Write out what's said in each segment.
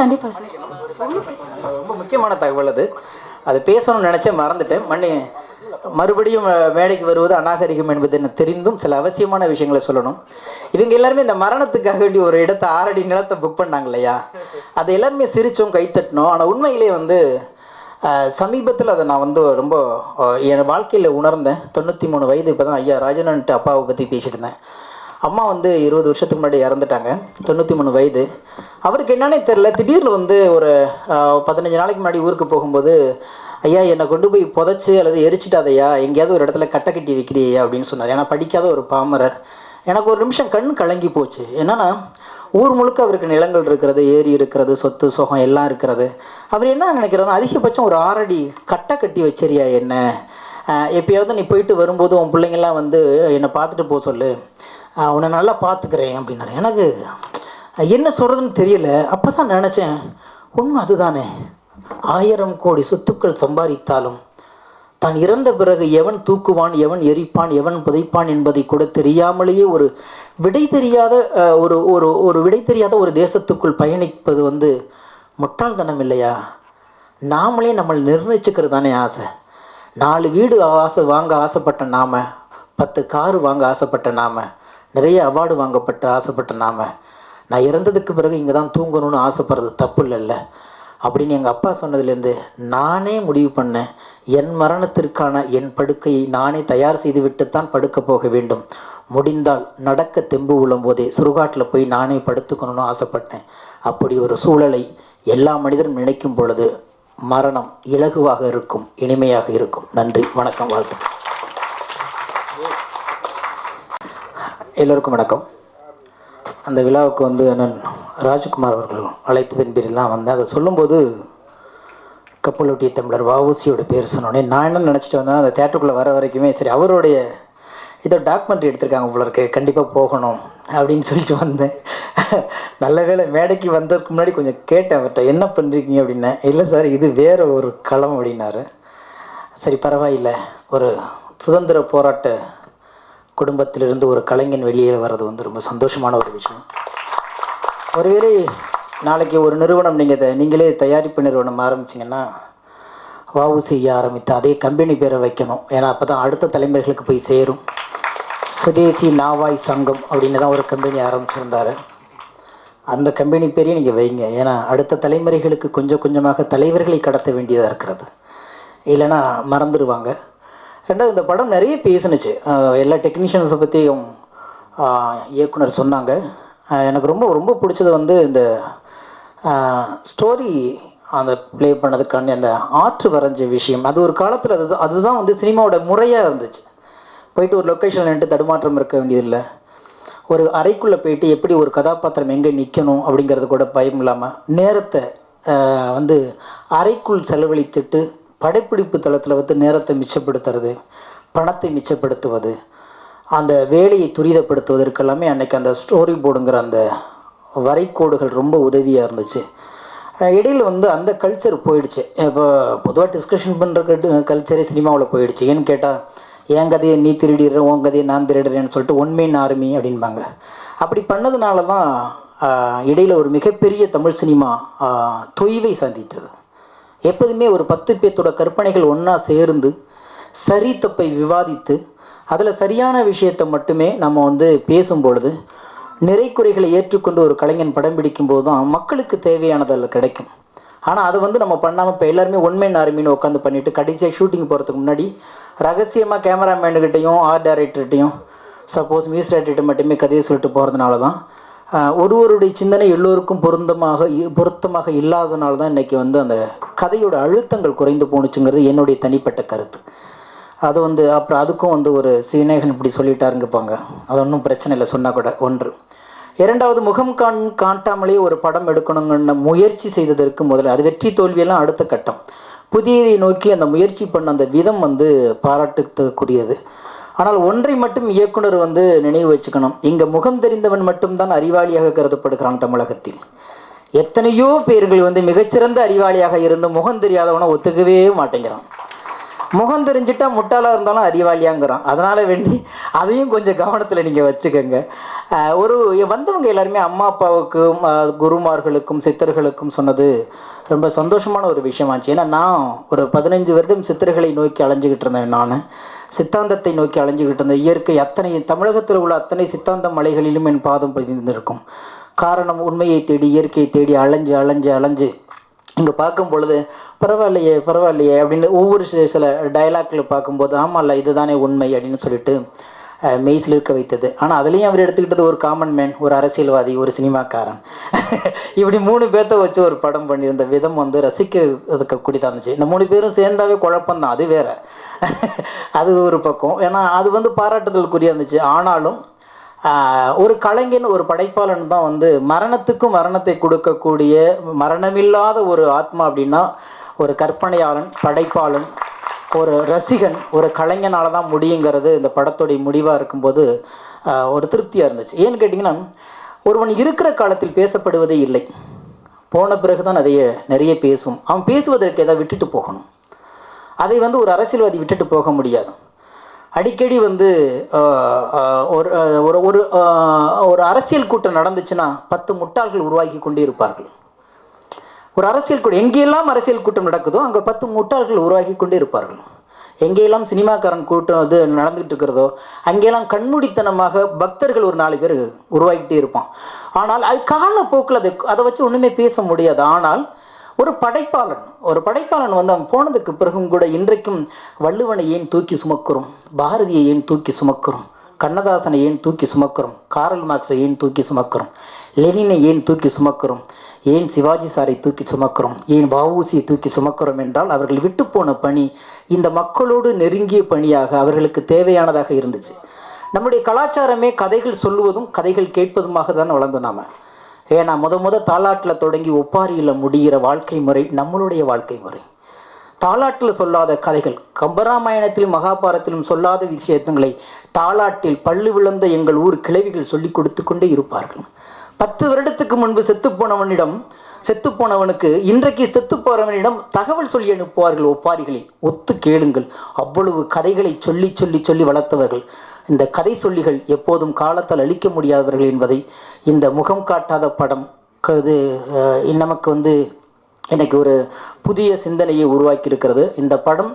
கண்டிப்பாக சார். ரொம்ப முக்கியமான தகவல் அது. அது பேசணும்னு நினச்சேன் மறந்துட்டேன். மண்ணி மறுபடியும் மேடைக்கு வருவது அநாகரிகம் என்பது எனக்கு தெரிந்தும் சில அவசியமான விஷயங்களை சொல்லணும். இவங்க எல்லாருமே இந்த மரணத்துக்காக வேண்டி ஒரு இடத்த ஆறடி நிலத்தை புக் பண்ணாங்க இல்லையா? அது எல்லாருமே சிரிச்சோம் கைத்தட்டினோம். ஆனால் உண்மையிலே வந்து சமீபத்தில் அதை நான் வந்து ரொம்ப என் வாழ்க்கையில் உணர்ந்தேன். தொண்ணூற்றி மூணு வயது இப்போ தான் ஐயா ராஜனன்ட்டு அப்பாவை பற்றி பேசிட்டு இருந்தேன். அம்மா வந்து இருபது வருஷத்துக்கு முன்னாடி இறந்துட்டாங்க தொண்ணூற்றி மூணு வயது. அவருக்கு என்னன்னே தெரில திடீர்னு வந்து ஒரு பதினஞ்சு நாளைக்கு முன்னாடி ஊருக்கு போகும்போது ஐயா என்னை கொண்டு போய் புதைச்சி அல்லது எரிச்சிட்டாதையா எங்கேயாவது ஒரு இடத்துல கட்டை கட்டி வைக்கிறியா அப்படின்னு சொன்னார். ஏன்னா படிக்காத ஒரு பாமரர். எனக்கு ஒரு நிமிஷம் கண் கலங்கி போச்சு. என்னென்னா ஊர் முழுக்க அவருக்கு நிலங்கள் இருக்கிறது ஏரி இருக்கிறது சொத்து சுகம் எல்லாம் இருக்கிறது. அவர் என்ன நினைக்கிறாருன்னா அதிகபட்சம் ஒரு ஆறடி கட்டை கட்டி வச்சரியா என்ன? எப்பயாவது நீ போயிட்டு வரும்போது உன் பிள்ளைங்கள்லாம் வந்து என்னை பார்த்துட்டு போக சொல்லு. உன்னை நல்லா பார்த்துக்கிறேன் அப்படின்னாரு. எனக்கு என்ன சொல்கிறதுன்னு தெரியல. அப்போ தான் நினச்சேன் உண்மை அதுதானே. ஆயிரம் கோடி சொத்துக்கள் சம்பாதித்தாலும் தான் இறந்த பிறகு எவன் தூக்குவான் எவன் எரிப்பான் எவன் புதைப்பான் என்பதை கூட தெரியாமலேயே ஒரு விடை தெரியாத ஒரு ஒரு ஒரு விடை தெரியாத ஒரு தேசத்துக்குள் பயணிப்பது வந்து முட்டாள்தனம் இல்லையா? நாமளே நம்மளை நிர்ணயிச்சுக்கிறது தானே ஆசை. நாலு வீடு ஆசை வாங்க ஆசைப்பட்ட நாம பத்து காரு வாங்க ஆசைப்பட்ட நாம நிறைய அவார்டு வாங்கப்பட்ட ஆசைப்பட்ட நாம். நான் இறந்ததுக்கு பிறகு இங்கே தான் தூங்கணும்னு ஆசைப்படுறது தப்பு இல்லைல்ல அப்படின்னு எங்கள் அப்பா சொன்னதுலேருந்து நானே முடிவு பண்ணேன். என் மரணத்திற்கான என் படுக்கையை நானே தயார் செய்துவிட்டு தான் படுக்க போக வேண்டும். முடிந்தால் நடக்க தெம்பு உள்ளும் போதே சுருகாட்டில் போய் நானே படுத்துக்கணும்னு ஆசைப்பட்டேன். அப்படி ஒரு சூழலை எல்லா மனிதரும் நினைக்கும் பொழுது மரணம் இலகுவாக இருக்கும் இனிமையாக இருக்கும். நன்றி வணக்கம் வாழ்த்து எல்லோருக்கும் வணக்கம். அந்த விழாவுக்கு வந்து அண்ணன் ராஜ்குமார் அவர்கள் அழைத்ததன் பேரெல்லாம் வந்தேன். அதை சொல்லும்போது கப்பலொட்டிய தமிழர் வஉசியோட பேர் சொன்னோடனே நான் என்ன நினச்சிட்டு வந்தேன்னா அந்த தேட்டருக்குள்ளே வர வரைக்குமே சரி அவருடைய இதோ டாக்குமெண்ட்ரி எடுத்திருக்காங்க உங்களுக்கு கண்டிப்பாக போகணும் அப்படின்னு சொல்லிட்டு வந்தேன். நல்ல வேளை மேடைக்கு வந்ததுக்கு முன்னாடி கொஞ்சம் கேட்டேன் அவர்கிட்ட என்ன பண்ணுறீங்க அப்படின்னேன் இல்லை சார் இது வேறு ஒரு களம் அப்படின்னாரு. சரி பரவாயில்லை. ஒரு சுதந்திர போராட்ட குடும்பத்திலிருந்து ஒரு கலைஞன் வெளியே வர்றது வந்து ரொம்ப சந்தோஷமான ஒரு விஷயம். ஒருவேளை நாளைக்கு ஒரு நிறுவனம் நீங்கள் நீங்களே தயாரிப்பு நிறுவனம் ஆரம்பிச்சிங்கன்னா வாவு செய்ய ஆரம்பித்து அதே கம்பெனி பேரை வைக்கணும். ஏன்னா அப்போ தான் அடுத்த தலைமுறைகளுக்கு போய் சேரும். சுதேசி நாவாய் சங்கம் அப்படின்னு தான் ஒரு கம்பெனி ஆரம்பிச்சிருந்தார். அந்த கம்பெனி பேரையும் நீங்கள் வைங்க. ஏன்னா அடுத்த தலைமுறைகளுக்கு கொஞ்சம் கொஞ்சமாக தலைவர்களை கடத்த வேண்டியதாக இருக்கிறது. இல்லைன்னா மறந்துடுவாங்க. ரெண்டாவது இந்த படம் நிறைய பேசுனுச்சு. எல்லா டெக்னீஷியன்ஸை பற்றியும் இயக்குனர் சொன்னாங்க. எனக்கு ரொம்ப ரொம்ப பிடிச்சது வந்து இந்த ஸ்டோரி அந்த ப்ளே பண்ணதுக்கான அந்த ஆற்று வரைஞ்ச விஷயம். அது ஒரு காலத்தில் அது அதுதான் வந்து சினிமாவோட முறையாக இருந்துச்சு. போயிட்டு ஒரு லொக்கேஷனில் நின்று தடுமாற்றம் இருக்க வேண்டியதில்லை. ஒரு அறைக்குள்ளே போயிட்டு எப்படி ஒரு கதாபாத்திரம் எங்கே நிற்கணும் அப்படிங்கிறது கூட பயம் இல்லாமல் நேரத்தை வந்து அறைக்குள் செலவழித்துட்டு படப்பிடிப்பு தளத்தில் வந்து நேரத்தை மிச்சப்படுத்துறது பணத்தை மிச்சப்படுத்துவது அந்த வேலையை துரிதப்படுத்துவதற்கெல்லாமே அன்னைக்கு அந்த ஸ்டோரி போர்டுங்கிற அந்த வரைக்கோடுகள் ரொம்ப உதவியாக இருந்துச்சு. இடையில் வந்து அந்த கல்ச்சர் போயிடுச்சு. இப்போ பொதுவாக டிஸ்கஷன் பண்ணுற கல்ச்சரே சினிமாவில் போயிடுச்சு. ஏன்னு கேட்டால் என் கதையை நீ திருடிடுற உன் கதையை நான் திருடுறேன்னு சொல்லிட்டு ஒன்மையின் ஆர்மி அப்படின்பாங்க அப்படி பண்ணதுனால தான் இடையில் ஒரு மிகப்பெரிய தமிழ் சினிமா தொய்வை சந்தித்தது எப்போதுமே ஒரு பத்து பேர்த்தோட கற்பனைகள் ஒன்றா சேர்ந்து சரி தப்பை விவாதித்து அதில் சரியான விஷயத்தை மட்டுமே நம்ம வந்து பேசும் பொழுது நிறை குறைகளை ஏற்றுக்கொண்டு ஒரு கலைஞன் படம் பிடிக்கும் போது தான் மக்களுக்கு தேவையானது அதில் கிடைக்கும். ஆனால் அதை வந்து நம்ம பண்ணாமல் இப்போ எல்லாருமே ஒன்மேன் ஆர்மின்னு உட்காந்து பண்ணிட்டு கடைசியாக ஷூட்டிங் போகிறதுக்கு முன்னாடி ரகசியமாக கேமராமேனுக்கிட்டையும் ஆர்ட் டைரக்டர்கிட்டையும் சப்போஸ் மியூசிக் டைரக்டர்கிட்ட மட்டுமே கதையை சொல்லிட்டு போகிறதுனால தான் ஒருவருடைய சிந்தனை எல்லோருக்கும் பொருந்தமாக இ- பொருத்தமாக இல்லாதனால தான் இன்றைக்கி வந்து அந்த கதையோட அழுத்தங்கள் குறைந்து போணுச்சுங்கிறது என்னுடைய தனிப்பட்ட கருத்து. அது வந்து அப்புறம் அதுக்கும் வந்து ஒரு சீனேகன் இப்படி சொல்லிட்டாருங்கப்பாங்க அது ஒன்றும் பிரச்சனை இல்லை சொன்னால் கூட ஒன்று. இரண்டாவது முகம் காண் காட்டாமலே ஒரு படம் எடுக்கணுங்கன்னு முயற்சி செய்ததற்கு முதல்ல அது வெற்றி தோல்வியெல்லாம் அடுத்த கட்டம். புதியதை நோக்கி அந்த முயற்சி பண்ண அந்த விதம் வந்து பாராட்டுக்குரியது ஆனால் ஒன்றை மட்டும் இயக்குனர் வந்து நினைவு வச்சுக்கணும். இங்கே முகம் தெரிந்தவன் மட்டும்தான் அறிவாளியாக கருதப்படுகிறான் தமிழகத்தில். எத்தனையோ பேர்கள் வந்து மிகச்சிறந்த அறிவாளியாக இருந்து முகம் தெரியாதவனை ஒத்துக்கவே மாட்டேங்கிறான். முகம் தெரிஞ்சிட்டா முட்டாளாக இருந்தாலும் அறிவாளியாங்கிறான். அதனால் வேண்டி அதையும் கொஞ்சம் கவனத்தில் நீங்கள் வச்சுக்கோங்க. ஒரு வந்தவங்க எல்லாருமே அம்மா அப்பாவுக்கும் குருமார்களுக்கும் சித்தர்களுக்கும் சொன்னது ரொம்ப சந்தோஷமான ஒரு விஷயமாச்சு. ஏன்னா நான் ஒரு பதினஞ்சு வருடம் சித்தர்களை நோக்கி அலைஞ்சிக்கிட்டு இருந்தேன் நான். சித்தாந்தத்தை நோக்கி அலைஞ்சுக்கிட்டு இருந்த இயற்கை அத்தனை தமிழகத்தில் உள்ள அத்தனை சித்தாந்த மலைகளிலும் என் பாதம் பதிந்திருக்கும் காரணம் உண்மையை தேடி இயற்கையை தேடி அலைஞ்சு அலைஞ்சு அலைஞ்சு. இங்கே பார்க்கும் பொழுது பரவாயில்லையே பரவாயில்லையே அப்படின்னு ஒவ்வொரு சில சில டயலாக்ல பார்க்கும்போது ஆமாம்ல இதுதானே உண்மை அப்படின்னு சொல்லிட்டு அஹ், மெய் சிலிர்க்க வைத்தது. ஆனால் அதுலேயும் அவர் எடுத்துக்கிட்டது ஒரு காமன் மேன் ஒரு அரசியல்வாதி ஒரு சினிமாக்காரன். இப்படி மூணு பேர்த்த வச்சு ஒரு படம் பண்ணியிருந்த விதம் வந்து ரசிக்க அதுக்கு கூடிதான் இருந்துச்சு இந்த மூணு பேரும் சேர்ந்தாவே குழப்பம்தான் அது வேற. அது ஒரு பக்கம். ஏன்னா அது வந்து பாராட்டுதலுக்குரிய இருந்துச்சு. ஆனாலும் ஒரு கலைஞன் ஒரு படைப்பாளன் தான் வந்து மரணத்துக்கும் மரணத்தை கொடுக்கக்கூடிய மரணமில்லாத ஒரு ஆத்மா அப்படின்னா ஒரு கற்பனையாளன் படைப்பாளன் ஒரு ரசிகன் ஒரு கலைஞனால தான் முடியுங்கிறது இந்த படத்துடைய முடிவாக இருக்கும்போது ஒரு திருப்தியாக இருந்துச்சு. ஏன்னு கேட்டிங்கன்னா ஒருவன் இருக்கிற காலத்தில் பேசப்படுவதே இல்லை. போன பிறகு தான் நிறைய நிறைய பேசும். அவன் பேசுவதற்கு எதாவது விட்டுட்டு போகணும்? அதை வந்து ஒரு அரசியல்வாதி விட்டுட்டு போக முடியாது. அடிக்கடி வந்து ஒரு ஒரு ஒரு ஒரு அரசியல் கூட்டம் நடந்துச்சுன்னா பத்து முட்டாள்கள் உருவாக்கி கொண்டே இருப்பார்கள். ஒரு அரசியல் கூட்டம் எங்கெல்லாம் அரசியல் கூட்டம் நடக்குதோ அங்கே பத்து முட்டாள்கள் உருவாக்கி கொண்டே இருப்பார்கள். எங்கெல்லாம் சினிமாக்காரன் கூட்டம் இது நடந்துகிட்டு இருக்கிறதோ அங்கெல்லாம் கண்மூடித்தனமாக பக்தர்கள் ஒரு நாலு பேர் உருவாக்கிட்டே இருப்பான். ஆனால் அது காலப்போக்கில் அது அதை வச்சு ஒன்றுமே பேச முடியாது. ஆனால் ஒரு படைப்பாளன் ஒரு படைப்பாளன் வந்து அவன் போனதுக்கு பிறகும் கூட இன்றைக்கும் வள்ளுவனை ஏன் தூக்கி சுமக்கிறோம்? பாரதியை ஏன் தூக்கி சுமக்கிறோம்? கண்ணதாசனை ஏன் தூக்கி சுமக்கிறோம்? காரல் மார்க்ஸை ஏன் தூக்கி சுமக்கிறோம்? லெனினை ஏன் தூக்கி சுமக்கிறோம்? ஏன் சிவாஜி சாரை தூக்கி சுமக்கிறோம்? ஏன் வஉசியை தூக்கி சுமக்கிறோம் என்றால் அவர்கள் விட்டு போன பணி இந்த மக்களோடு நெருங்கிய பணியாக அவர்களுக்கு தேவையானதாக இருந்துச்சு. நம்முடைய கலாச்சாரமே கதைகள் சொல்லுவதும் கதைகள் கேட்பதுமாக தான் வளர்ந்தோம் நாம. ஏன்னா முத முத தாலாட்டில் தொடங்கி ஒப்பாரியில் முடிகிற வாழ்க்கை முறை நம்மளுடைய வாழ்க்கை முறை. தாலாட்டில் சொல்லாத கதைகள் கம்பராமாயணத்திலும் மகாபாரத்திலும் சொல்லாத விஷயத்துங்களை தாலாட்டில் பள்ளு விழுந்த எங்கள் ஊர் கிழவிகள் சொல்லிக் கொடுத்து கொண்டே இருப்பார்கள். பத்து வருடத்துக்கு முன்பு செத்துப்போனவனிடம் செத்துப்போனவனுக்கு இன்றைக்கு செத்து போறவனிடம் தகவல் சொல்லி அனுப்புவார்கள். ஒப்பாரிகளில் ஒத்து கேளுங்கள். அவ்வளவு கதைகளை சொல்லி சொல்லி சொல்லி வளர்த்தவர்கள். இந்த கதை சொல்லிகள் எப்போதும் காலத்தால் அழிக்க முடியாதவர்கள் என்பதை இந்த முகம் காட்டாத படம் க- இது நமக்கு வந்து எனக்கு ஒரு புதிய சிந்தனையை உருவாக்கி இருக்கிறது இந்த படம்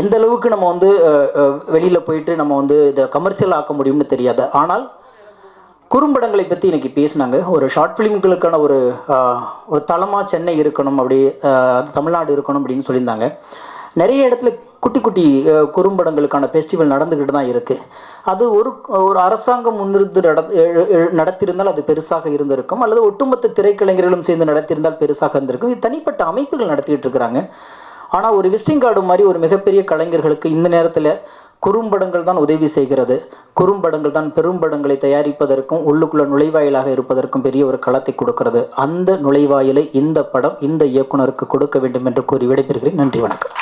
எந்த அளவுக்கு நம்ம வந்து வெளியில் போயிட்டு நம்ம வந்து இதை கமர்ஷியல் ஆக்க முடியும்னு தெரியாது. ஆனால் குறும்படங்களை பற்றி இன்னைக்கு பேசினாங்க. ஒரு ஷார்ட் ஃபிலிம்களுக்கான ஒரு ஒரு தளமாக சென்னை இருக்கணும் அப்படி தமிழ்நாடு இருக்கணும் அப்படின்னு சொல்லியிருந்தாங்க. நிறைய இடத்துல குட்டி குட்டி குறும்படங்களுக்கான ஃபெஸ்டிவல் நடந்துக்கிட்டு தான் இருக்குது அது ஒரு ஒரு அரசாங்கம் முன்னிருந்து நட நடத்திருந்தால் நடத்தியிருந்தால் அது பெருசாக இருந்திருக்கும். அல்லது ஒட்டுமொத்த திரைக்கலைஞர்களும் சேர்ந்து நடத்தியிருந்தால் பெருசாக இருந்திருக்கும். இது தனிப்பட்ட அமைப்புகள் நடத்திக்கிட்டு இருக்கிறாங்க. ஆனால் ஒரு விசிட்டிங் கார்டு மாதிரி ஒரு மிகப்பெரிய கலைஞர்களுக்கு இந்த நேரத்தில் குறும்படங்கள் தான் உதவி செய்கிறது. குறும்படங்கள் தான் பெரும்படங்களை தயாரிப்பதற்கும் உள்ளுக்குள்ள நுழைவாயிலாக இருப்பதற்கும் பெரிய ஒரு களத்தை கொடுக்கிறது. அந்த நுழைவாயிலை இந்த படம் இந்த இயக்குனருக்கு கொடுக்க வேண்டும் என்று கூறி விடைபெறுகிறேன். நன்றி வணக்கம்.